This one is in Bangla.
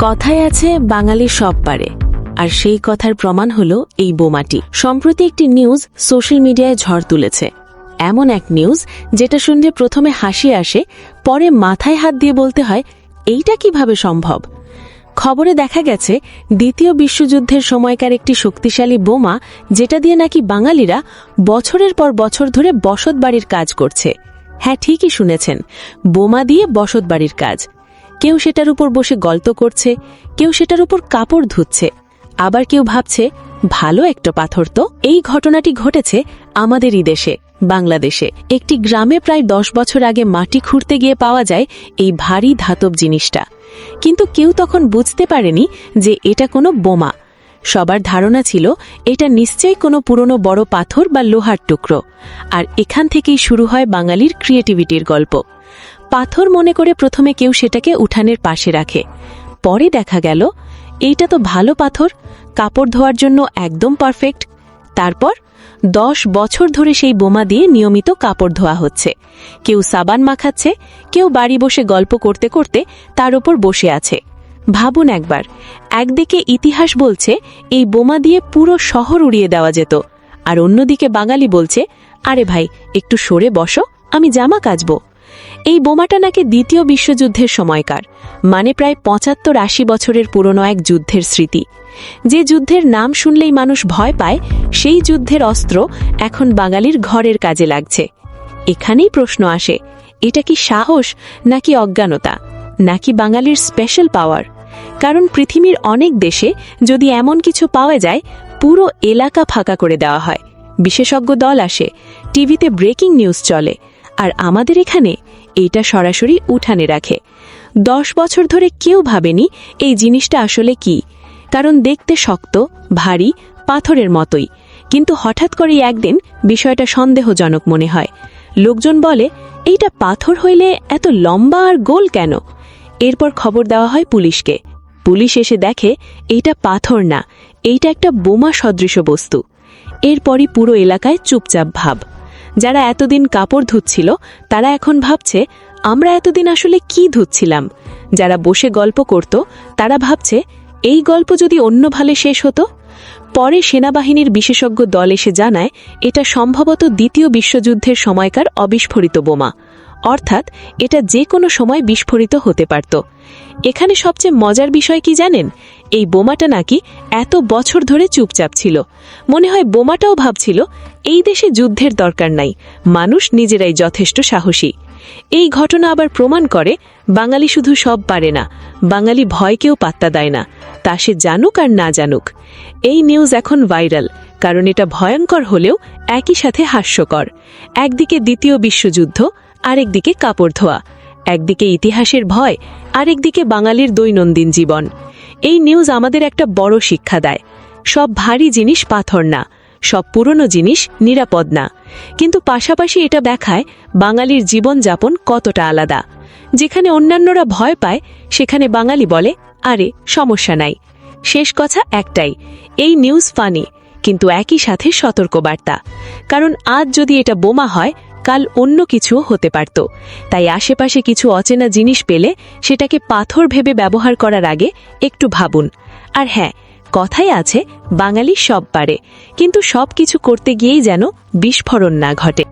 কথায় আছে বাঙালি সব পারে। আর সেই কথার প্রমাণ হল এই বোমাটি। সম্প্রতি একটি নিউজ সোশ্যাল মিডিয়ায় ঝড় তুলেছে। এমন এক নিউজ যেটা শুনলে প্রথমে হাসি আসে, পরে মাথায় হাত দিয়ে বলতে হয়, এইটা কীভাবে সম্ভব? খবরে দেখা গেছে, দ্বিতীয় বিশ্বযুদ্ধের সময়কার একটি শক্তিশালী বোমা, যেটা দিয়ে নাকি বাঙালিরা বছরের পর বছর ধরে বসতবাড়ির কাজ করছে। হ্যাঁ ঠিকই শুনেছেন। বোমা দিয়ে বসতবাড়ির কাজ। কেউ সেটার উপর বসে গল্প করছে, কেউ সেটার উপর কাপড় ধুচ্ছে। আবার কেউ ভাবছে, ভালো একটা পাথর তো, এই ঘটনাটি ঘটেছে আমাদেরই দেশে, বাংলাদেশে। একটি গ্রামে প্রায় দশ বছর আগে মাটি খুঁড়তে গিয়ে পাওয়া যায় এই ভারী ধাতব জিনিসটা। কিন্তু কেউ তখন বুঝতে পারেনি যে এটা কোনো বোমা। সবার ধারণা ছিল, এটা নিশ্চয়ই কোনো পুরনো বড় পাথর বা লোহার টুকরো। আর এখান থেকেই শুরু হয় বাঙালির ক্রিয়েটিভিটির গল্প। পাথর মনে করে প্রথমে কেউ সেটাকে উঠানের পাশে রাখে। পরে দেখা গেল, এইটা তো ভালো পাথর, কাপড় ধোয়ার জন্য একদম পারফেক্ট। তারপর দশ বছর ধরে সেই বোমা দিয়ে নিয়মিত কাপড় ধোয়া হচ্ছে। কেউ সাবান মাখাচ্ছে, কেউ বাড়ি বসে গল্প করতে করতে তার ওপর বসে আছে। ভাবুন একবার, একদিকে ইতিহাস বলছে, এই বোমা দিয়ে পুরো শহর উড়িয়ে দেওয়া যেত। আর অন্যদিকে বাঙালি বলছে, আরে ভাই, একটু সরে বসো, আমি জামা কাচবো। এই বোমাটা নাকি দ্বিতীয় বিশ্বযুদ্ধের সময়কার মানে প্রায় পঁচাত্তর আশি বছরের পুরনো এক যুদ্ধের স্মৃতি। যে যুদ্ধের নাম শুনলেই মানুষ ভয় পায়, সেই যুদ্ধের অস্ত্র এখন বাঙালির ঘরের কাজে লাগছে। এখানেই প্রশ্ন আসে, এটা কি সাহস নাকি অজ্ঞানতা, নাকি বাঙালির স্পেশাল পাওয়ার কারণ পৃথিবীর অনেক দেশে যদি এমন কিছু পাওয়া যায়, পুরো এলাকা ফাঁকা করে দেওয়া হয়। বিশেষজ্ঞ দল আসে, টিভিতে ব্রেকিং নিউজ চলে, আর আমাদের এখানে এইটা সরাসরি উঠানে রাখে। দশ বছর ধরে কেউ ভাবেনি এই জিনিসটা আসলে কি। কারণ দেখতে শক্ত, ভারী, পাথরের মতোই। কিন্তু হঠাৎ করে একদিন বিষয়টা সন্দেহজনক মনে হয়। লোকজন বলে, এইটা পাথর হইলে এত লম্বা আর গোল কেন? এরপর খবর দেওয়া হয় পুলিশকে। পুলিশ এসে দেখে, এইটা পাথর না, এইটা একটা বোমা সদৃশ বস্তু। এরপরই পুরো এলাকায় চুপচাপ ভাব। যারা এতদিন কাপড় ধুচ্ছিল, তারা এখন ভাবছে, আমরা এতদিন আসলে কি ধুচ্ছিলাম? যারা বসে গল্প করত, তারা ভাবছে, এই গল্প যদি অন্য ভালে শেষ হতো? পরে সেনাবাহিনীর বিশেষজ্ঞ দল এসে জানায়, এটা সম্ভবত দ্বিতীয় বিশ্বযুদ্ধের সময়কার অবিস্ফোরিত বোমা। অর্থাৎ এটা যে কোনো সময় বিস্ফোরিত হতে পারত। এখানে সবচেয়ে মজার বিষয় কি জানেন? এই বোমাটা নাকি এত বছর ধরে চুপচাপ ছিল। মনে হয় বোমাটাও ভাবছিল, এই দেশে যুদ্ধের দরকার নাই, মানুষ নিজেরাই যথেষ্ট সাহসী। এই ঘটনা আবার প্রমাণ করে, বাঙালি শুধু সব পারে না, বাঙালি ভয়কেও পাত্তা দেয় না, তা সে জানুক আর না জানুক। এই নিউজ এখন ভাইরাল, কারণ এটা ভয়ঙ্কর হলেও একই সাথে হাস্যকর। একদিকে দ্বিতীয় বিশ্বযুদ্ধ আরেকদিকে কাপড় ধোয়া, একদিকে ইতিহাসের ভয়, আরেকদিকে বাঙালির দৈনন্দিন জীবন। এই নিউজ আমাদের একটা বড় শিক্ষা দেয়। সব ভারী জিনিস পাথর না, সব পুরনো জিনিস নিরাপদ না। কিন্তু পাশাপাশি এটা দেখায় বাঙালির জীবনযাপন কতটা আলাদা। যেখানে অন্যান্যরা ভয় পায়, সেখানে বাঙালি বলে, আরে, সমস্যা নাই। শেষ কথা একটাই, এই নিউজ ফানি কিন্তু একই সাথে সতর্কবার্তা। কারণ আজ যদি এটা বোমা হয় কাল অন্য কিছুও হতে পারত। তাই আশেপাশে কিছু অচেনা জিনিস পেলে সেটাকে পাথর ভেবে ব্যবহার করার আগে একটু ভাবুন। আর হ্যাঁ কথাই আছে, বাঙালি সব পারে, কিন্তু সব কিছু করতে গিয়েই যেন বিস্ফোরণ না ঘটে।